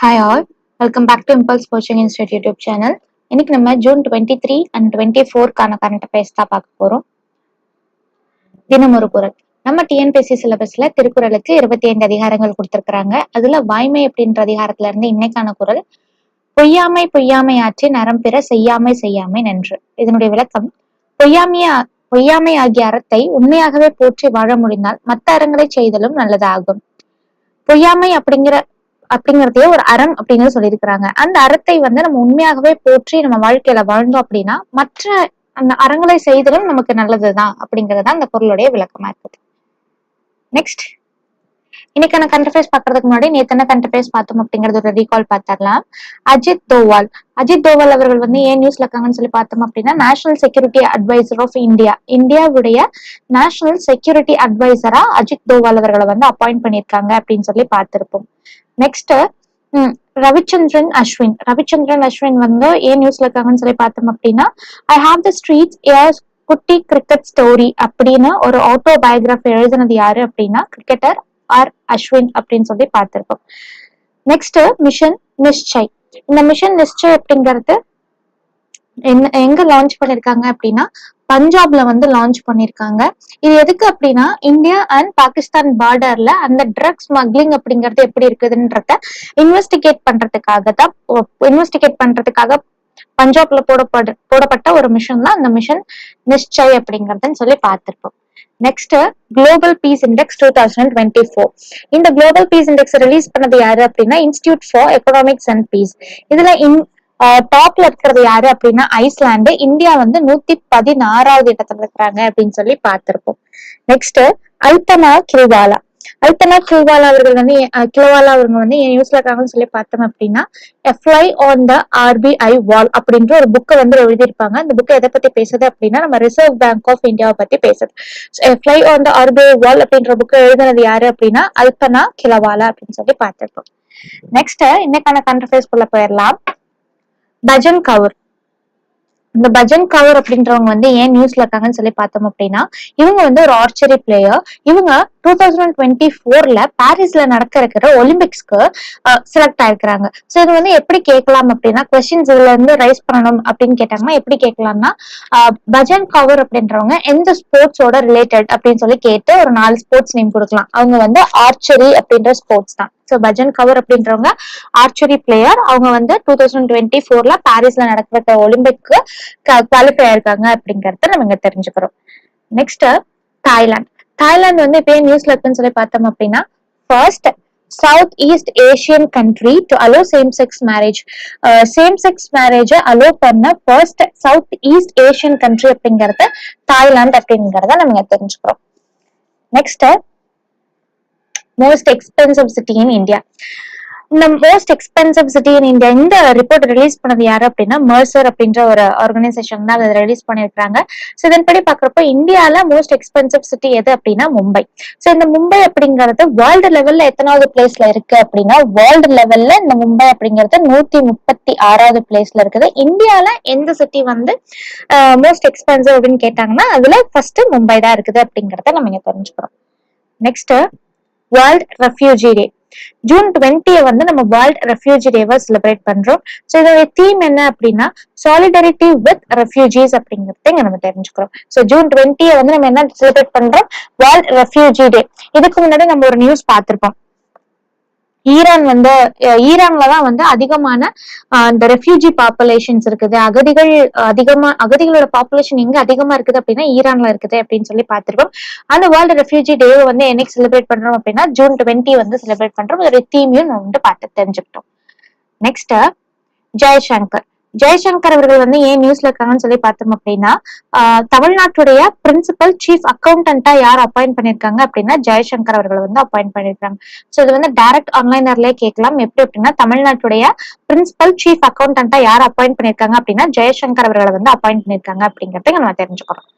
Hi all welcome back to Impulse coaching institute YouTube channel இன்னைக்கு நம்ம June twenty three and twenty ஃபோர்க்கான current affairs தான் பார்க்க போறோம். தினம் ஒரு குரல். நம்ம டிஎன்பிஎஸ்சி சிலபஸ்ல திருக்குறளுக்கு இருபத்தி ஐந்து அதிகாரங்கள் கொடுத்திருக்கிறாங்க. அதுல வாய்மை அப்படின்ற அதிகாரத்துல இருந்து இன்னைக்கான குரல் பொய்யாமை பொய்யாமை ஆற்றி நரம் பெற செய்யாமை செய்யாமை நன்று. இதனுடைய விளக்கம் பொய்யாமையா பொய்யாமை ஆகிய அறத்தை உண்மையாகவே போற்றி வாழ முடிந்தால் மத்த அறங்களை செய்தலும் நல்லதாகும். பொய்யாமை அப்படிங்கிற அப்படிங்கறதையே ஒரு அறம் அப்படின்னு சொல்லியிருக்கிறாங்க. அந்த அறத்தை வந்து நம்ம உண்மையாகவே போற்றி நம்ம வாழ்க்கையில வாழ்ந்தோம் அப்படின்னா மற்ற அந்த அறங்களை செய்தலும் நமக்கு நல்லதுதான் அப்படிங்கறதுதான் அந்த பொருளுடைய விளக்கமா இருக்குது. நெக்ஸ்ட் இன்னைக்கான கண்டஃபேஸ் பாக்குறதுக்கு முன்னாடி நேத்து என்ன பார்த்தோம் அப்படிங்கறது ஒரு ரீகால் பார்த்தரலாம் அஜித் தோவால். அஜித் தோவால் அவர்கள் வந்து ஏன் நியூஸ்ல இருக்காங்கன்னு சொல்லி பார்த்தோம் அப்படின்னா national security advisor of India இந்தியாவுடைய நேஷனல் செக்யூரிட்டி அட்வைசரா அஜித் தோவால் அவர்களை வந்து அப்பாயிண்ட் பண்ணியிருக்காங்க அப்படின்னு சொல்லி பார்த்திருப்போம். நெக்ஸ்ட் ரவிச்சந்திரன் அஸ்வின். ரவிச்சந்திரன் அஸ்வின் வந்து ஏன் நியூஸ்ல இருக்காங்கன்னு சொல்லி பார்த்தோம் அப்படின்னா ஐ ஹாவ் த ஸ்ட்ரீட்ஸ் ஏர் குட்டி கிரிக்கெட் ஸ்டோரி அப்படின்னு ஒரு ஆட்டோ பயோகிராஃபி எழுதினது யாரு அப்படின்னா கிரிக்கெட்டர் ஆர் அஸ்வின் அப்படின்னு சொல்லி பார்த்திருப்போம் நெக்ஸ்ட் மிஷன் நிச்சய் இந்த மிஷன் நிச்சய் அப்படிங்கிறது என்ன எங்க லான்ச் பண்ணிருக்காங்க அப்படின்னா பஞ்சாப்ல வந்து லான்ச் பண்ணிருக்காங்க. இது எதுக்கு அப்படின்னா இந்தியா அண்ட் பாகிஸ்தான் பார்டர்ல அந்த ட்ரக் ஸ்மக்லிங் அப்படிங்கறது எப்படி இருக்குதுன்றத இன்வெஸ்டிகேட் பண்றதுக்காக தான் இன்வெஸ்டிகேட் பண்றதுக்காக பஞ்சாப்ல போடப்பட போடப்பட்ட ஒரு மிஷன் தான் அந்த மிஷன் நிச்சய் அப்படிங்கறதுன்னு சொல்லி பார்த்திருப்போம். Next global peace index two thousand twenty four இந்த குளோபல் பீஸ் இண்டெக்ஸ் ரிலீஸ் பண்ணது யாரு அப்படின்னா institute for economics and peace இதுல இன் டாப்ல இருக்கிறது யாரு அப்படின்னா ஐஸ்லாண்டு இந்தியா வந்து நூத்தி பதினாறாவது இடத்துல இருக்கிறாங்க அப்படின்னு சொல்லி பார்த்திருப்போம். நெக்ஸ்ட் அல்பனா கிரிவாலா அல்தனா கில்வாலா அவர்கள் வந்து கிலோவாலா அவங்க வந்து என் நியூஸ்ல இருக்காங்கன்னு சொல்லி பார்த்தோம் அப்படின்னா fly on the RBI wall அப்படின்ற ஒரு புக்கை வந்து எழுதியிருப்பாங்க. அந்த புக்கை எதை பத்தி பேசுது அப்படின்னா நம்ம ரிசர்வ் பேங்க் ஆஃப் இந்தியாவை பத்தி பேசுது. Fly on the RBI wall அப்படின்ற புக்கை எழுதுனது யாரு அப்படின்னா அல்பனா கிலவாலா அப்படின்னு சொல்லி பார்த்திருப்போம். நெக்ஸ்ட் இன்னைக்கான கண்ட்ரஃபேஸ்குள்ள போயிடலாம். பஜன் கவுர். இந்த பஜன் கவுர் அப்படின்றவங்க வந்து ஏன் நியூஸ்ல இருக்காங்கன்னு சொல்லி பார்த்தோம் அப்படின்னா இவங்க வந்து ஒரு ஆர்ச்சரி பிளேயர் இவங்க டூ தௌசண்ட் டுவெண்ட்டி ஃபோர்ல பாரிஸ்ல நடக்க இருக்கிற ஒலிம்பிக்ஸ்க்கு செலக்ட் ஆயிருக்கிறாங்க. ஸோ இது வந்து எப்படி கேட்கலாம் அப்படின்னா கொஸ்டின்ஸ் இதுல இருந்து ரைஸ் பண்ணணும் அப்படின்னு கேட்டாங்கன்னா எப்படி கேட்கலாம்னா பஜன் கவர் அப்படின்றவங்க எந்த ஸ்போர்ட்ஸோட ரிலேட்டட் அப்படின்னு சொல்லி கேட்டு ஒரு நாலு ஸ்போர்ட்ஸ் நேம் கொடுக்கலாம். அவங்க வந்து ஆர்ச்சரி அப்படின்ற ஸ்போர்ட்ஸ் தான். ஸோ பஜன் கவர் அப்படின்றவங்க ஆர்ச்சரி பிளேயர் அவங்க வந்து டூ தௌசண்ட் டுவெண்ட்டி ஃபோர்ல பாரிஸ்ல நடக்கிற ஒலிம்பிக்கு குவாலிஃபை ஆயிருக்காங்க அப்படிங்கறத நம்ம இங்க தெரிஞ்சுக்கிறோம். நெக்ஸ்ட் தாய்லாந்து தாய்லாந்து வந்து இப்போ நியூஸ்ல இருக்குன்னு சொல்லி பார்த்தோம் அப்படின்னா first south east Asian country to allow same sex marriage same sex marriage allow பண்ண first south east Asian country அப்படிங்கறத தாய்லாந்து அப்படிங்கறத நம்ம தெரிஞ்சுக்கிறோம். Next most expensive city in India இந்த most expensive city in India இந்த report release பண்ணது யாரு அப்படின்னா மர்சர் அப்படின்ற ஒரு ஆர்கனைசேஷன் தான் அதை ரிலீஸ் பண்ணிருக்காங்க ஸோ இதன்படி பாக்குறப்போ இந்தியால மோஸ்ட் எக்ஸ்பென்சிவ் சிட்டி எது அப்படின்னா மும்பை. ஸோ இந்த மும்பை அப்படிங்கிறது வேர்ல்டு லெவல்ல எத்தனாவது பிளேஸ்ல இருக்கு அப்படின்னா வேர்ல்டு லெவல்ல இந்த மும்பை அப்படிங்கிறது நூத்தி முப்பத்தி ஆறாவது பிளேஸ்ல இருக்குது. இந்தியால எந்த சிட்டி வந்து மோஸ்ட் எக்ஸ்பென்சிவ் அப்படின்னு கேட்டாங்கன்னா அதுல ஃபர்ஸ்ட் மும்பை தான் இருக்குது அப்படிங்கறத நம்ம இங்க தெரிஞ்சுக்கிறோம். Next world refugee day June டுவெண்ட்டியை வந்து நம்ம வேர்ல்ட் ரெஃப்யூஜி டேவை செலிப்ரேட் பண்றோம். ஸோ இதோட தீம் என்ன அப்படின்னா சாலிடரிட்டி வித் ரெஃப்யூஜிஸ் அப்படிங்கறத இங்க நம்ம தெரிஞ்சுக்கிறோம். ஸோ ஜூன் டுவெண்ட்டியை வந்து நம்ம என்ன செலிப்ரேட் பண்றோம்? வேர்ல்ட் ரெஃப்யூஜி டே இதுக்கு முன்னாடி நம்ம ஒரு நியூஸ் பார்த்திருப்போம். ஈரான் வந்து ஈரான்ல தான் வந்து அதிகமான இந்த ரெஃப்யூஜி பாப்புலேஷன்ஸ் இருக்குது. அகதிகள் அதிகமா அகதிகளோட பாப்புலேஷன் எங்க அதிகமா இருக்குது அப்படின்னா ஈரான்ல இருக்குது அப்படின்னு சொல்லி பார்த்திருக்கோம். அந்த வேர்ல்டு ரெஃப்யூஜி டே வந்து என்னைக்கு செலிப்ரேட் பண்றோம் அப்படின்னா ஜூன் டுவெண்ட்டி வந்து செலிப்ரேட் பண்றோம். ஒரு தீமையும் வந்து பார்த்து தெரிஞ்சுக்கிட்டோம். நெக்ஸ்ட் ஜெய்சங்கர். ஜெய்சங்கர் அவர்கள் வந்து ஏன் நியூஸ்ல இருக்காங்கன்னு சொல்லி பார்த்தோம் அப்படின்னா தமிழ்நாட்டுடைய பிரின்சிபல் சீஃப் அக்கௌண்டன்டா யார் அப்பாயிண்ட் பண்ணிருக்காங்க அப்படின்னா ஜெய்சங்கர் அவர்கள் வந்து அப்பாயிண்ட் பண்ணிருக்காங்க ஸோ இது வந்து டைரக்ட் ஆன்லைனர்லயே கேட்கலாம். எப்படி அப்படின்னா தமிழ்நாட்டுடைய பிரின்சிபல் சீஃப் அக்கௌண்டன்டா யார் அப்பாயிண்ட் பண்ணிருக்காங்க அப்படின்னா ஜெயசங்கர் அவர்களை வந்து அப்பாயிண்ட் பண்ணிருக்காங்க அப்படிங்கறத நம்ம தெரிஞ்சுக்கிறோம்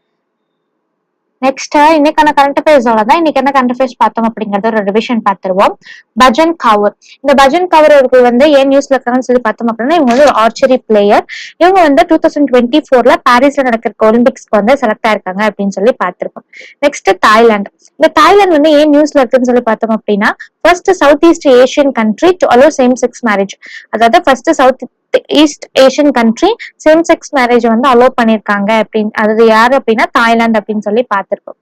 நெக்ஸ்ட் இன்னைக்கான கரண்ட் அஃபேர்ஸ் தான் இன்னைக்கு என்ன கரண்ட் அஃபேர்ஸ் பார்த்தோம் அப்படிங்கறத ஒரு ரிவிஷன் பார்த்துருவோம். பஜன் கவர். இந்த பஜன் கவர் அவர்கள் வந்து ஏன் நியூஸ்ல இருக்காங்கன்னு சொல்லி பார்த்தோம் அப்படின்னா இவங்க வந்து ஒரு ஆர்ச்சரி பிளேயர் இவங்க வந்து டூ தௌசண்ட் டுவெண்ட்டி ஃபோர்ல பாரிஸ்ல நடக்கிற ஒலிம்பிக்ஸ்க்கு வந்து செலக்ட் ஆயிருக்காங்க அப்படின்னு சொல்லி பார்த்திருக்கோம். நெக்ஸ்ட் தாய்லாந்து இந்த தாய்லாந்து வந்து ஏன் நியூஸ்ல இருக்குன்னு சொல்லி பார்த்தோம் அப்படின்னா first south east Asian country to allow same sex marriage அதாவது first south east Asian country same sex marriage வந்து அலோவ் பண்ணிருக்காங்க அப்படின்னு அதாவது யார் அப்படின்னா தாய்லாந்து அப்படின்னு சொல்லி பார்த்துருக்கோம்.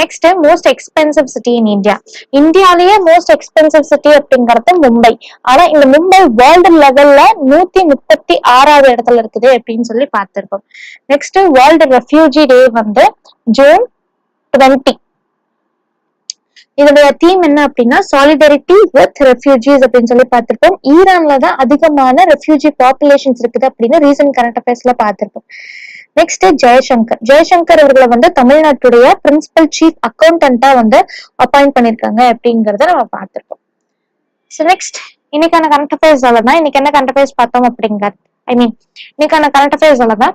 Next most expensive city in India இந்தியாலேயே most expensive city அப்படிங்கறது மும்பை. ஆனா இந்த மும்பை வேர்ல்டு லெவல்ல நூத்தி முப்பத்தி ஆறாவது இடத்துல இருக்குது அப்படின்னு சொல்லி பார்த்திருக்கோம். நெக்ஸ்ட் வேர்ல்டு ரெஃப்யூஜி டே வந்து ஜூன் டுவெண்ட்டி இதோடைய தீம் என்ன அப்படின்னா சாலிடரிட்டி வித் ரெஃப்யூஜிஸ் அப்படின்னு சொல்லி பார்த்திருப்போம். ஈரான்ல தான் அதிகமான ரெஃப்யூஜி பாப்புலேஷன்ஸ் இருக்குது அப்படின்னு ரீசன்ட் கரண்ட் அஃபேர்ஸ்ல பார்த்திருப்போம். நெக்ஸ்ட் ஜெயசங்கர். ஜெயசங்கர் அவர்களை வந்து தமிழ்நாட்டுடைய பிரின்சிபல் சீஃப் அக்கௌண்டன்டா வந்து அப்பாயிண்ட் பண்ணிருக்காங்க அப்படிங்கறத நம்ம பார்த்திருக்கோம் ஸோ நெக்ஸ்ட் இன்னைக்கான கரண்ட் அஃபேர்ஸ் தான் இன்னைக்கு என்ன கரண்ட் அஃபேர்ஸ் பார்த்தோம் அப்படிங்கிறது ஐ மீன் இன்னைக்கான கரண்ட் அஃபேர்ஸ் தான்